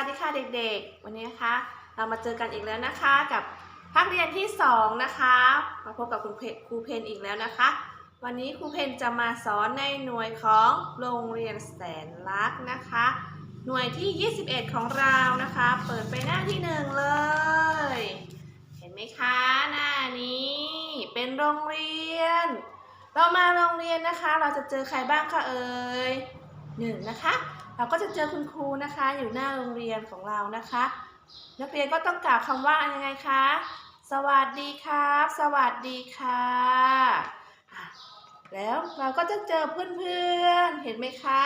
ัสดีค่ะเด็กๆ วันนี้นะคะ เรามาเจอกันอีกแล้วนะคะกับภาคเรียนที่สองนะคะ มาพบกับคุณเพครูเพนอีกแล้วนะคะ วันนี้ครูเพนจะมาสอนในหน่วยของโรงเรียนแสนรักนะคะ หน่วยที่ 21 ของเรานะคะ เปิดไปหน้าที่หนึ่งเลย เห็นไหมคะหน้านี้เป็นโรงเรียน เรามาโรงเรียนนะคะ เราจะเจอใครบ้างคะเอ่ยหนึ่งนะคะ เราก็จะเจอคุณครูนะคะอยู่หน้าโรงเรียนของเรานะคะ นักเรียนก็ต้องกล่าวคำว่ายังไงคะ สวัสดีครับ สวัสดีค่ะ แล้วเราก็จะเจอเพื่อนๆ เห็นไหมคะ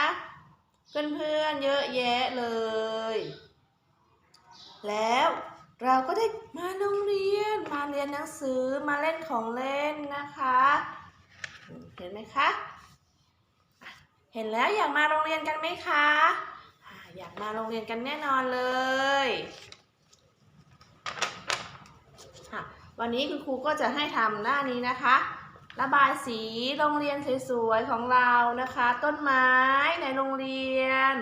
เพื่อนๆ เยอะแยะเลย แล้วเราก็ได้มาโรงเรียน มาเรียนหนังสือ มาเล่นของเล่นนะคะ เห็นไหมคะ เห็นแล้วอยากมาโรงเรียนกันไหมคะอยากมาโรงเรียนกันแน่นอนเลยวันนี้คุณครูก็จะให้ทำหน้านี้นะคะ ระบายสีโรงเรียนสวยๆของเรานะคะ ต้นไม้ในโรงเรียน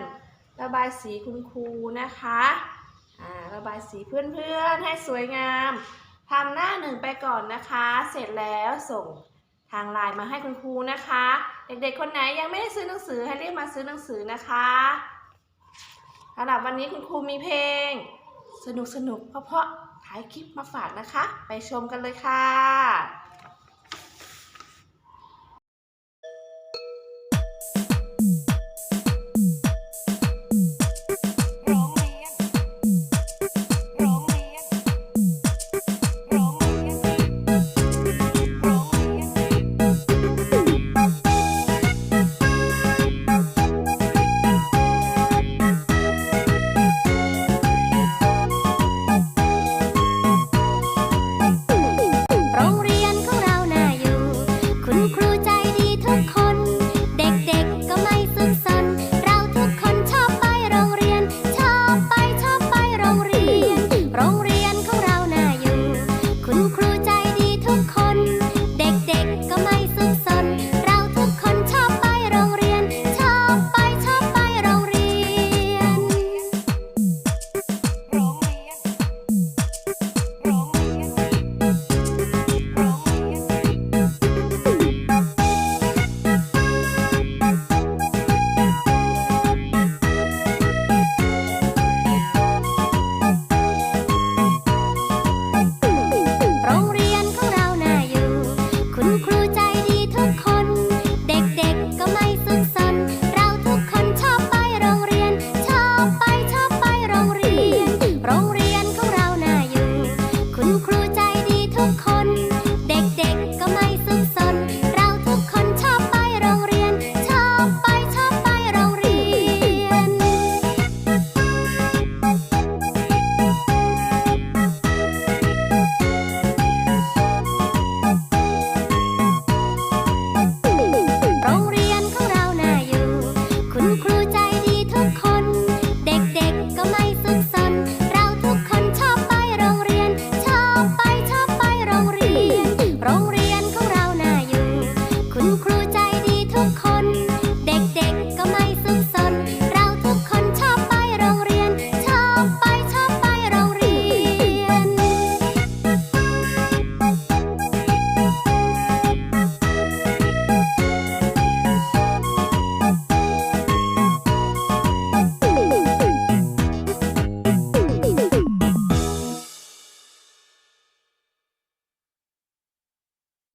ระบายสีคุณครูนะคะระบายสีเพื่อนๆให้สวยงามทำหน้าหนึ่งไปก่อนนะคะ เสร็จแล้วส่ง ทางไลน์มาให้คุณครูนะคะ เด็กๆคนไหนยังไม่ได้ซื้อหนังสือให้รีบมาซื้อหนังสือนะคะสำหรับวันนี้คุณครูมีเพลง สนุกๆเพราะๆถ่ายคลิปมาฝากนะคะ ไปชมกันเลยค่ะ